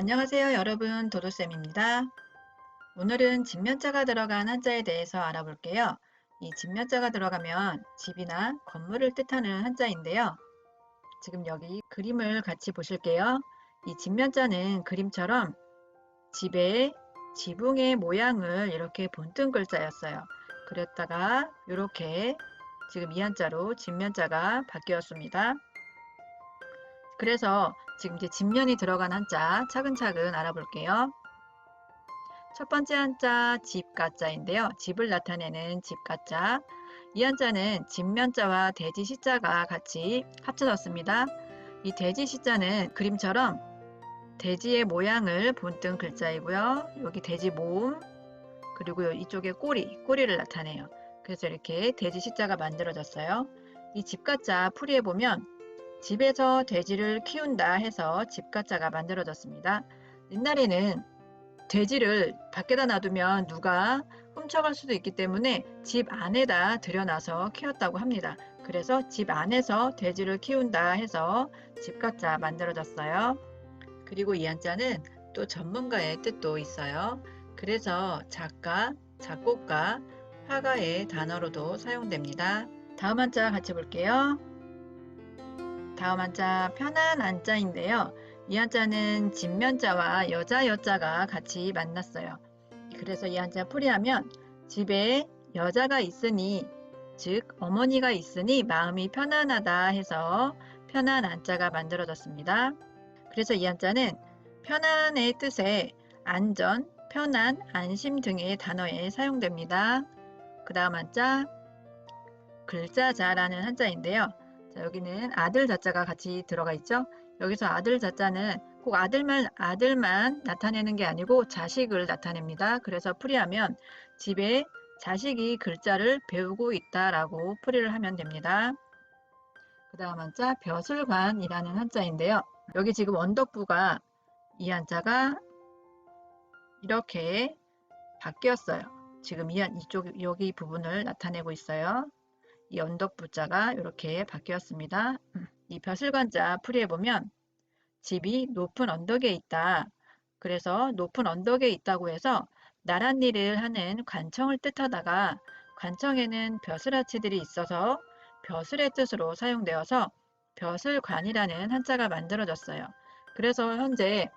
안녕하세요 여러분 도도쌤입니다. 오늘은 집면자가 들어간 한자에 대해서 알아볼게요. 이 집면자가 들어가면 집이나 건물을 뜻하는 한자인데요. 지금 여기 그림을 같이 보실게요. 이 집면자는 그림처럼 집의 지붕의 모양을 이렇게 본뜬 글자였어요. 그랬다가 이렇게 지금 이 한자로 집면자가 바뀌었습니다. 그래서 지금 이제 집면이 들어간 한자 차근차근 알아볼게요. 첫 번째 한자 집가자인데요. 집을 나타내는 집가자. 이 한자는 집면자와 돼지 시자가 같이 합쳐졌습니다. 이 돼지 시자는 그림처럼 돼지의 모양을 본뜬 글자이고요. 여기 돼지 몸 그리고 이쪽에 꼬리, 꼬리를 나타내요. 그래서 이렇게 돼지 시자가 만들어졌어요. 이 집가자 풀이해 보면 집에서 돼지를 키운다 해서 집가자가 만들어졌습니다. 옛날에는 돼지를 밖에다 놔두면 누가 훔쳐갈 수도 있기 때문에 집 안에다 들여놔서 키웠다고 합니다. 그래서 집 안에서 돼지를 키운다 해서 집가자 만들어졌어요. 그리고 이 한자는 또 전문가의 뜻도 있어요. 그래서 작가, 작곡가, 화가의 단어로도 사용됩니다. 다음 한자 같이 볼게요. 다음 한자 편한 한자인데요. 이 한자는 집면자와 여자 여자가 같이 만났어요. 그래서 이 한자 풀이하면 집에 여자가 있으니 즉 어머니가 있으니 마음이 편안하다 해서 편한 한자가 만들어졌습니다. 그래서 이 한자는 편안의 뜻에 안전, 편안, 안심 등의 단어에 사용됩니다. 그 다음 한자 글자자라는 한자인데요. 자, 여기는 아들 자자가 같이 들어가 있죠. 여기서 아들 자자는 꼭 아들만 아들만 나타내는 게 아니고 자식을 나타냅니다. 그래서 풀이하면 집에 자식이 글자를 배우고 있다라고 풀이를 하면 됩니다. 그 다음 한자 벼슬관이라는 한자인데요. 여기 지금 언덕부가 이 한자가 이렇게 바뀌었어요. 지금 이 한, 이쪽 여기 부분을 나타내고 있어요. 이 언덕 부자가 이렇게 바뀌었습니다. 이 벼슬관자 풀이해 보면 집이 높은 언덕에 있다. 그래서 높은 언덕에 있다고 해서 나란 일을 하는 관청을 뜻하다가 관청에는 벼슬아치들이 있어서 벼슬의 뜻으로 사용되어서 벼슬관이라는 한자가 만들어졌어요. 그래서 현재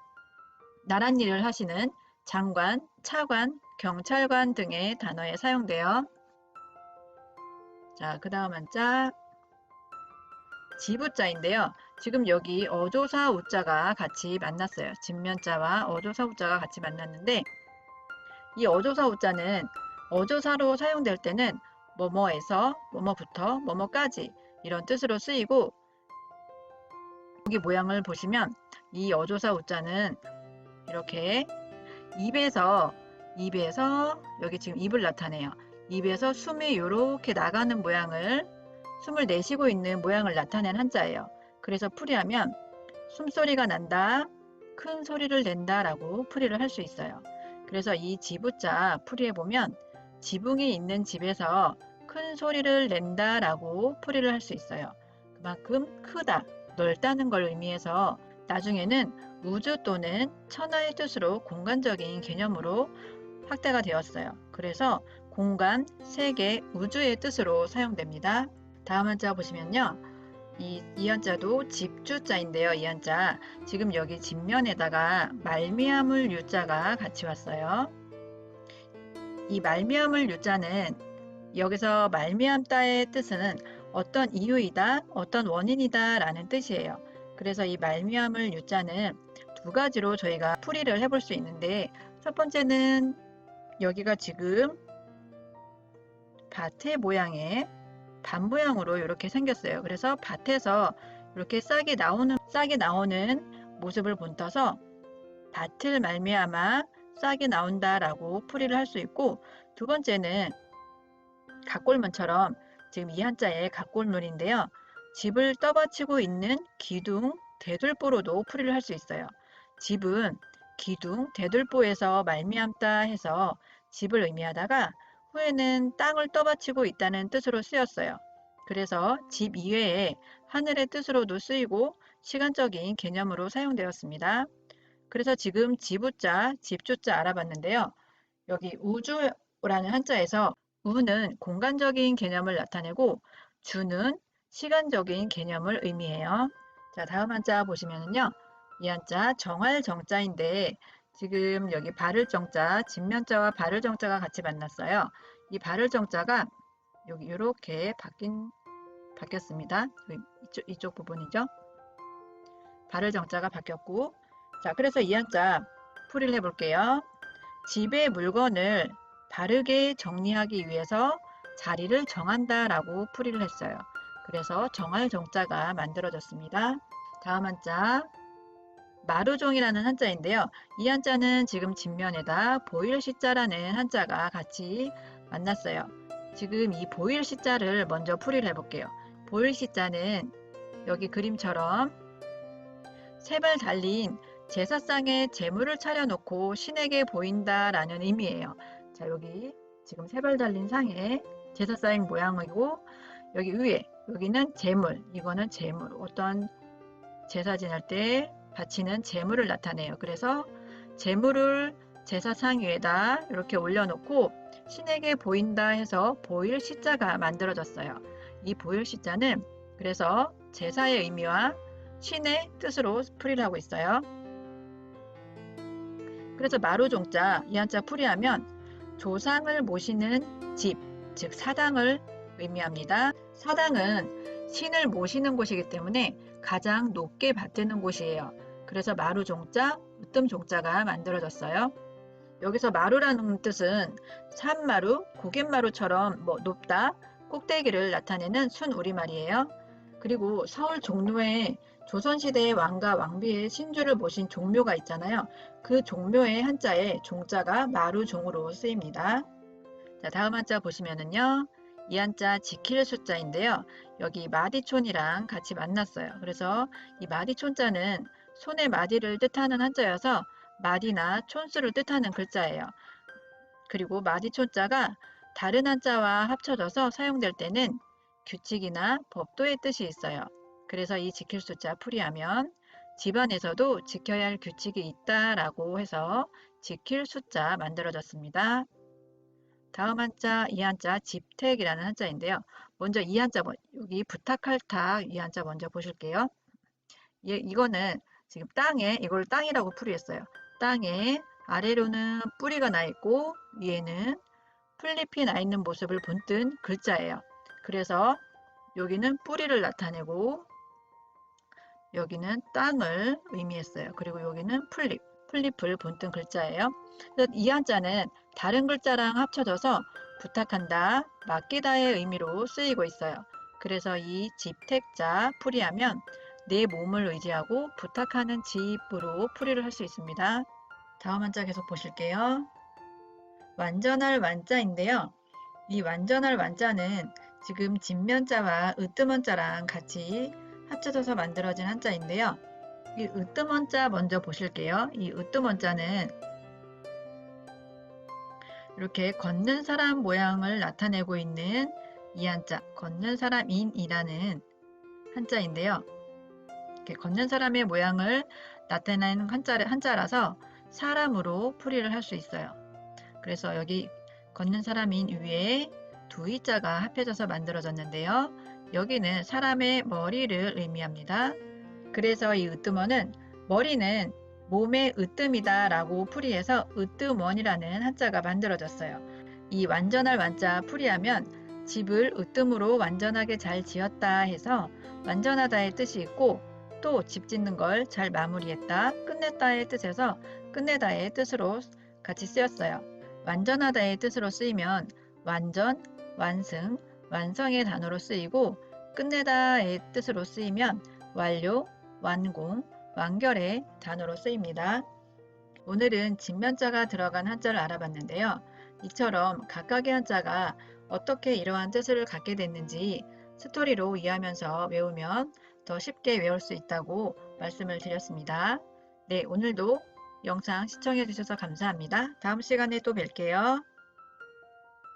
나란 일을 하시는 장관, 차관, 경찰관 등의 단어에 사용되어 자, 그 다음 한자 지부자인데요. 지금 여기 어조사 우자가 같이 만났어요. 집면자와 어조사 우자가 같이 만났는데 이 어조사 우자는 어조사로 사용될 때는 뭐뭐에서 뭐뭐부터 뭐뭐까지 이런 뜻으로 쓰이고 여기 모양을 보시면 이 어조사 우자는 이렇게 입에서 입에서 여기 지금 입을 나타내요. 입에서 숨이 이렇게 나가는 모양을 숨을 내쉬고 있는 모양을 나타낸 한자예요. 그래서 풀이하면 숨소리가 난다, 큰 소리를 낸다 라고 풀이를 할 수 있어요. 그래서 이 지부자 풀이해 보면 지붕이 있는 집에서 큰 소리를 낸다 라고 풀이를 할 수 있어요. 그만큼 크다, 넓다는 걸 의미해서 나중에는 우주 또는 천하의 뜻으로 공간적인 개념으로 확대가 되었어요. 그래서 공간, 세계, 우주의 뜻으로 사용됩니다. 다음 한자 보시면요. 이, 이 한자도 집주자인데요. 이 한자 지금 여기 집면에다가 말미암을 유자가 같이 왔어요. 이 말미암을 유자는 여기서 말미암다의 뜻은 어떤 이유이다, 어떤 원인이다 라는 뜻이에요. 그래서 이 말미암을 유자는 두 가지로 저희가 풀이를 해볼 수 있는데 첫 번째는 여기가 지금 밭의 모양의 밭 모양으로 이렇게 생겼어요. 그래서 밭에서 이렇게 싹이 나오는 싹이 나오는 모습을 본떠서 밭을 말미암아 싹이 나온다라고 풀이를 할 수 있고 두 번째는 각골문처럼 지금 이 한자의 각골문인데요. 집을 떠받치고 있는 기둥, 대들보로도 풀이를 할 수 있어요. 집은 기둥, 대들보에서 말미암다 해서 집을 의미하다가 후에는 땅을 떠받치고 있다는 뜻으로 쓰였어요. 그래서 집 이외에 하늘의 뜻으로도 쓰이고 시간적인 개념으로 사용되었습니다. 그래서 지금 지부자, 집주자 알아봤는데요. 여기 우주라는 한자에서 우는 공간적인 개념을 나타내고 주는 시간적인 개념을 의미해요. 자, 다음 한자 보시면은요. 이 한자 정할 정자인데 지금 여기 발을 정자, 진면자와 발을 정자가 같이 만났어요. 이 발을 정자가 여기 이렇게 바뀐 바뀌었습니다. 이쪽, 이쪽 부분이죠. 발을 정자가 바뀌었고 자, 그래서 이 한자 풀이를 해볼게요. 집의 물건을 바르게 정리하기 위해서 자리를 정한다 라고 풀이를 했어요. 그래서 정할 정자가 만들어졌습니다. 다음 한자 마루종이라는 한자인데요. 이 한자는 지금 진면에다 보일 시자라는 한자가 같이 만났어요. 지금 이 보일 시자를 먼저 풀이를 해볼게요. 보일 시자는 여기 그림처럼 세발 달린 제사상에 재물을 차려놓고 신에게 보인다라는 의미예요. 자 여기 지금 세발 달린 상에 제사상 모양이고 여기 위에 여기는 재물 이거는 재물 어떤 제사 지낼 때 바치는 재물을 나타내요. 그래서 재물을 제사상 위에다 이렇게 올려놓고 신에게 보인다 해서 보일 시자가 만들어졌어요. 이 보일 시자는 그래서 제사의 의미와 신의 뜻으로 풀이를 하고 있어요. 그래서 마루종자 이 한자 풀이하면 조상을 모시는 집, 즉 사당을 의미합니다. 사당은 신을 모시는 곳이기 때문에 가장 높게 받드는 곳이에요. 그래서 마루 종자, 으뜸 종자가 만들어졌어요. 여기서 마루라는 뜻은 산마루, 고갯마루처럼 뭐 높다, 꼭대기를 나타내는 순우리말이에요. 그리고 서울 종묘에 조선시대의 왕과 왕비의 신주를 모신 종묘가 있잖아요. 그 종묘의 한자에 종자가 마루종으로 쓰입니다. 자, 다음 한자 보시면은요. 이 한자 지킬 숫자인데요. 여기 마디촌이랑 같이 만났어요. 그래서 이 마디촌자는 손의 마디를 뜻하는 한자여서 마디나 촌수를 뜻하는 글자예요. 그리고 마디촌자가 다른 한자와 합쳐져서 사용될 때는 규칙이나 법도의 뜻이 있어요. 그래서 이 지킬 숫자 풀이하면 집안에서도 지켜야 할 규칙이 있다라고 해서 지킬 숫자 만들어졌습니다. 다음 한자, 이 한자 집택이라는 한자인데요. 먼저 이 한자, 여기 부탁할 타, 이 한자 먼저 보실게요. 이, 이거는 지금 땅에, 이걸 땅이라고 풀이했어요. 땅에 아래로는 뿌리가 나 있고 위에는 풀잎이 나 있는 모습을 본뜬 글자예요. 그래서 여기는 뿌리를 나타내고 여기는 땅을 의미했어요. 그리고 여기는 풀잎, 풀잎을 본뜬 글자예요. 이 한자는 다른 글자랑 합쳐져서 부탁한다, 맡기다의 의미로 쓰이고 있어요. 그래서 이 집택자 풀이하면 내 몸을 의지하고 부탁하는 집으로 풀이를 할 수 있습니다. 다음 한자 계속 보실게요. 완전할 완자인데요. 이 완전할 완자는 지금 진면자와 으뜸원자랑 같이 합쳐져서 만들어진 한자인데요. 이 으뜸원자 먼저 보실게요. 이 으뜸원자는 이렇게 걷는 사람 모양을 나타내고 있는 이 한자, 걷는 사람인이라는 한자인데요. 이렇게 걷는 사람의 모양을 나타내는 한자, 한자라서 사람으로 풀이를 할 수 있어요. 그래서 여기 걷는 사람인 위에 두 이자가 합해져서 만들어졌는데요. 여기는 사람의 머리를 의미합니다. 그래서 이 으뜸원은 머리는 몸의 으뜸이다 라고 풀이해서 으뜸원이라는 한자가 만들어졌어요. 이 완전할 완자 풀이하면 집을 으뜸으로 완전하게 잘 지었다 해서 완전하다의 뜻이 있고 또 집 짓는 걸 잘 마무리했다, 끝냈다의 뜻에서 끝내다의 뜻으로 같이 쓰였어요. 완전하다의 뜻으로 쓰이면 완전, 완승, 완성의 단어로 쓰이고 끝내다의 뜻으로 쓰이면 완료, 완공, 완결의 단어로 쓰입니다. 오늘은 진면자가 들어간 한자를 알아봤는데요. 이처럼 각각의 한자가 어떻게 이러한 뜻을 갖게 됐는지 스토리로 이해하면서 외우면 더 쉽게 외울 수 있다고 말씀을 드렸습니다. 네, 오늘도 영상 시청해 주셔서 감사합니다. 다음 시간에 또 뵐게요.